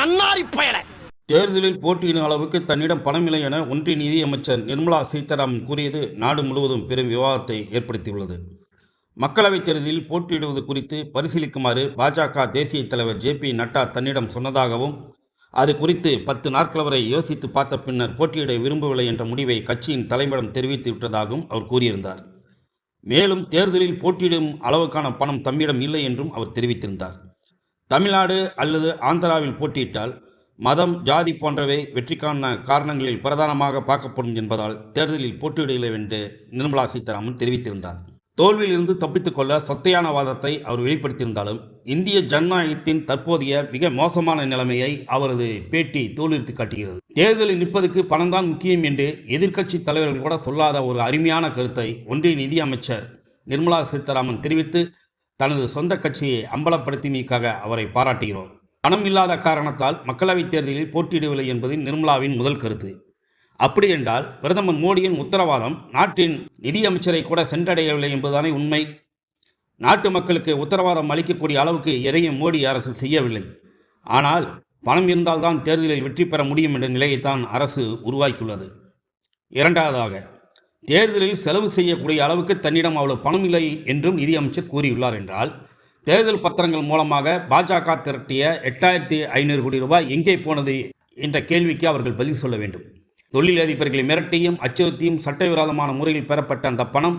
நன்னாரி பயல. தேர்தலில் போட்டியிடும் அளவுக்கு தன்னிடம் பணமில்லை என ஒன்றிய நிதியமைச்சர் நிர்மலா சீதாராமன் கூறியது நாடு முழுவதும் பெரும் விவாதத்தை ஏற்படுத்தியுள்ளது. மக்களவைத் தேர்தலில் போட்டியிடுவது குறித்து பரிசீலிக்குமாறு பாஜக தேசிய தலைவர் ஜே பி நட்டா தன்னிடம் சொன்னதாகவும் அது குறித்து பத்து நாட்கள் வரை யோசித்து பார்த்த பின்னர் போட்டியிட விரும்பவில்லை என்ற முடிவை கட்சியின் தலைமையிடம் தெரிவித்து விட்டதாகவும் அவர் கூறியிருந்தார். மேலும் தேர்தலில் போட்டியிடும் அளவுக்கான பணம் தம்மிடம் இல்லை என்றும் அவர் தெரிவித்திருந்தார். தமிழ்நாடு அல்லது ஆந்திராவில் போட்டியிட்டால் மதம் ஜாதி போன்றவை வெற்றிக்கான காரணங்களில் பிரதானமாக பார்க்கப்படும் என்பதால் தேர்தலில் போட்டியிடவில்லை என்று நிர்மலா சீதாராமன் தெரிவித்திருந்தார். தோல்வியிலிருந்து தப்பித்துக்கொள்ள சொத்தையான வாதத்தை அவர் வெளிப்படுத்தியிருந்தாலும் இந்திய ஜனநாயகத்தின் தற்போதைய மிக மோசமான நிலைமையை அவரது பேட்டி தோலுரித்து காட்டுகிறது. தேர்தலில் நிற்பதற்கு பணம்தான் முக்கியம் என்று எதிர்க்கட்சி தலைவர்கள் கூட சொல்லாத ஒரு அருமையான கருத்தை ஒன்றிய நிதியமைச்சர் நிர்மலா சீதாராமன் தெரிவித்து தனது சொந்த கட்சியை அம்பலப்படுத்தியமைக்காக அவரை பாராட்டுகிறோம். பணம் இல்லாத காரணத்தால் மக்களவைத் தேர்தலில் போட்டியிடவில்லை என்பது நிர்மலாவின் முதல் கருத்து. அப்படியென்றால் பிரதமர் மோடியின் உத்தரவாதம் நாட்டின் நிதியமைச்சரை கூட சென்றடையவில்லை என்பதுதானே உண்மை. நாட்டு மக்களுக்கு உத்தரவாதம் அளிக்கக்கூடிய அளவுக்கு எதையும் மோடி அரசு செய்யவில்லை. ஆனால் பணம் இருந்தால்தான் தேர்தலில் வெற்றி பெற முடியும் என்ற நிலையைத்தான் அரசு உருவாக்கியுள்ளது. இரண்டாவதாக தேர்தலில் செலவு செய்யக்கூடிய அளவுக்கு தன்னிடம் அவ்வளவு பணம் இல்லை என்றும் நிதியமைச்சர் கூறியுள்ளார் என்றால் தேர்தல் பத்திரங்கள் மூலமாக பாஜக திரட்டிய எட்டாயிரத்தி ஐநூறு கோடி ரூபாய் எங்கே போனது என்ற கேள்விக்கு அவர்கள் பதில் சொல்ல வேண்டும். தொழிலதிபர்களை மிரட்டியும் அச்சுறுத்தியும் சட்டவிரோதமான முறையில் பெறப்பட்ட அந்த பணம்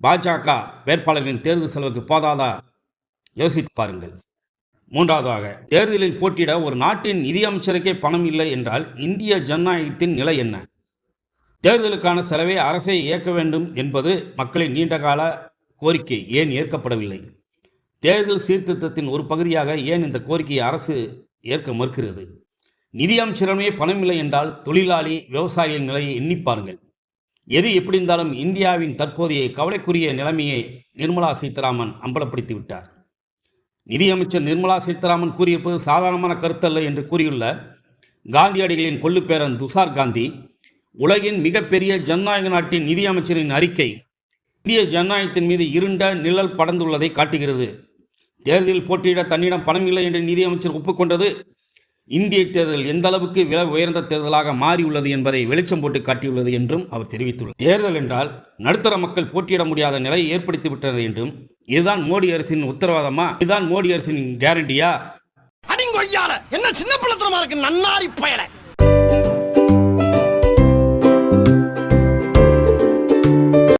பாஜக வேட்பாளர்களின் தேர்தல் செலவுக்கு போதாதா? யோசித்து பாருங்கள். மூன்றாவதாக தேர்தலில் போட்டியிட ஒரு நாட்டின் நிதியமைச்சருக்கே பணம் இல்லை என்றால் இந்திய ஜனநாயகத்தின் நிலை என்ன? தேர்தலுக்கான செலவை அரசே இயக்க வேண்டும் என்பது மக்களின் நீண்டகால கோரிக்கை. ஏன் ஏற்கப்படவில்லை? தேர்தல் சீர்திருத்தத்தின் ஒரு பகுதியாக ஏன் இந்த கோரிக்கையை அரசு ஏற்க மறுக்கிறது? நிதியமைச்சரமே பணமில்லை என்றால் தொழிலாளி விவசாயிகளின் நிலையை எண்ணி பாருங்கள். எது எப்படி இருந்தாலும் இந்தியாவின் தற்போதைய கவலைக்குரிய நிலைமையை நிர்மலா சீதாராமன் அம்பலப்படுத்தி விட்டார். நிதியமைச்சர் நிர்மலா சீதாராமன் கூறியிருப்பது சாதாரணமான கருத்தல்ல என்று கூறியுள்ள காந்தியடிகளின் கொள்ளுப்பேரன் துஷார் காந்தி உலகின் மிகப்பெரிய ஜனநாயக நாட்டின் நிதியமைச்சரின் அறிக்கை இந்திய ஜனநாயகத்தின் மீது இருண்ட நிழல் படர்ந்துள்ளதை காட்டுகிறது. தேர்தலில் போட்டியிட தன்னிடம் பணம் இல்லை என்று நிதியமைச்சர் ஒப்புக்கொண்டது இந்திய தேர்தல் எந்த அளவுக்கு விலை உயர்ந்த தேர்தலாக மாறியுள்ளது என்பதை வெளிச்சம் போட்டு காட்டியுள்ளது என்றும் அவர் தெரிவித்துள்ளார். தேர்தல் என்றால் நடுத்தர மக்கள் போட்டியிட முடியாத நிலையை ஏற்படுத்தி விட்டது என்றும் இதுதான் மோடி அரசின் உத்தரவாதமா? இதுதான் மோடி அரசின் கேரண்டியா என்ன சின்ன பிள்ளைத்தனமா இருக்கு நன்னாரி பயலை.